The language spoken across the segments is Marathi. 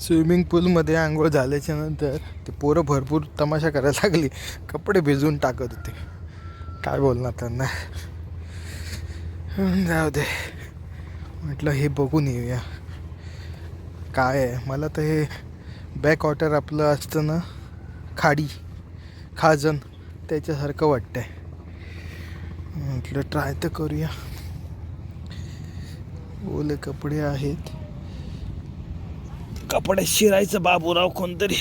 स्विमिंग पूलमध्ये आंघोळ झाल्याच्यानंतर ते पोरं भरपूर तमाशा करायला लागली. कपडे भिजवून टाकत होते. काय बोलणार त्यांना? जाऊ दे. म्हटलं हे बघून येऊया. काय आहे? मला तर हे बॅक वॉटर आपलं असतं ना खाडी खाजन त्याच्यासारखं वाटतंय. म्हटलं ट्राय तर करूया. ओले कपडे आहेत. कपडे शिरायचं बाबूराव कोणतरी.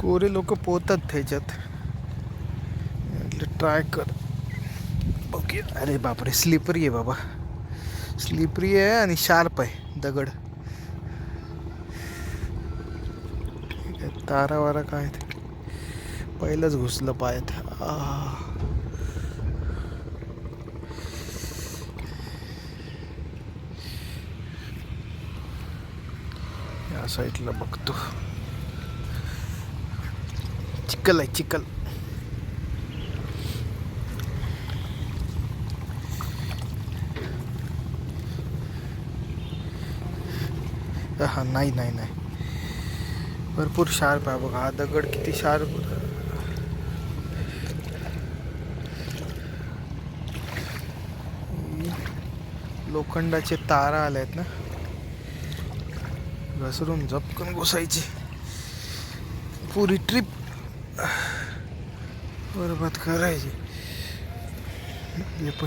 गोरे लोक पोहतात त्याच्यात. म्हटलं ट्राय कर. ओके अरे बापरे स्लिपरी आहे बाबा. स्लिपरी आहे आणि शार्प आहे दगड. तारा वारा काय ते. पहिलंच घुसलं पायात. आ या साईडला बघतो. चिखल आहे चिखल. हा नाही नाही नाही. भरपूर शार्प आहे बघा. हा दगड किती शार्प लोखंडाचे तारा आले आहेत ना. घसरून झपकन घुसायची. पुरी ट्रिप बरबाद करायची. हे पण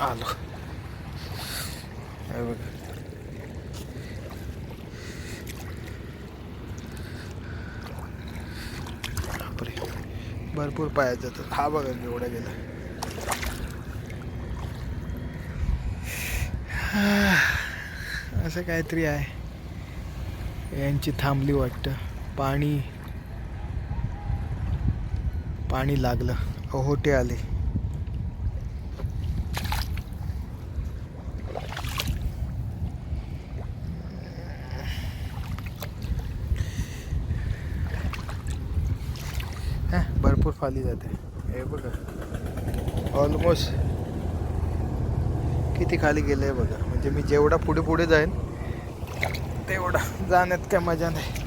आलो. बघा. बापरे. भरपूर पायात जातात हा बघा एवढा गेला. असं काहीतरी आहे. यांची थांबली वाटतं. पाणी पाणी लागलं. अहोटे आले. भरपूर खाली जाते. हे बघा. ऑलमोस्ट किती खाली गेले बघा. म्हणजे मी जेवढा पुढे पुढे जाईन तेवढं जाण्यात काय मजा नाही.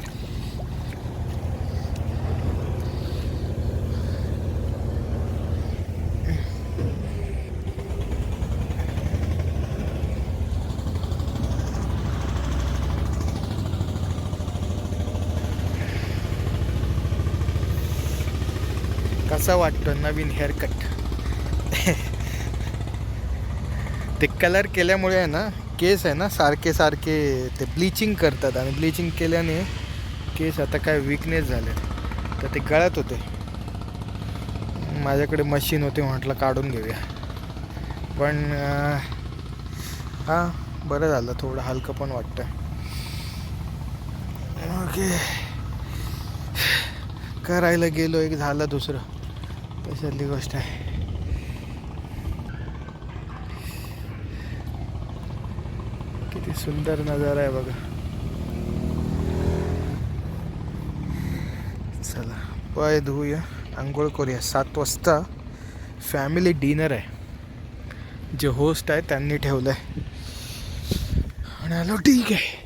कसा वाटतो नवीन हेअरकट ते कलर केल्यामुळे आहे ना केस आहे ना सारखे सारखे ते ब्लिचिंग करतात आणि ब्लिचिंग केल्याने केस आता काय विकनेस झाले. तर ते गळत होते. माझ्याकडे मशीन होती म्हटलं काढून घेऊया. पण हां बरं झालं थोडं हलकं पण वाटतं ओके. करायला गेलो एक झालं दुसरं. तशातली गोष्ट आहे. किती सुंदर नजारा आहे बघा. चला पाय धुवूया आंघोळ करूया. सात वाजता फॅमिली डिनर आहे. जे होस्ट आहे त्यांनी ठेवलं आहे आणि आलो ठीक आहे.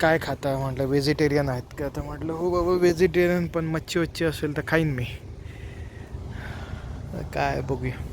काय खाता? म्हटलं व्हेजिटेरियन आहेत का? तर म्हटलं हो बाबा व्हेजिटेरियन पण मच्छी वच्छी असेल तर खाईन मी. काय बघूया.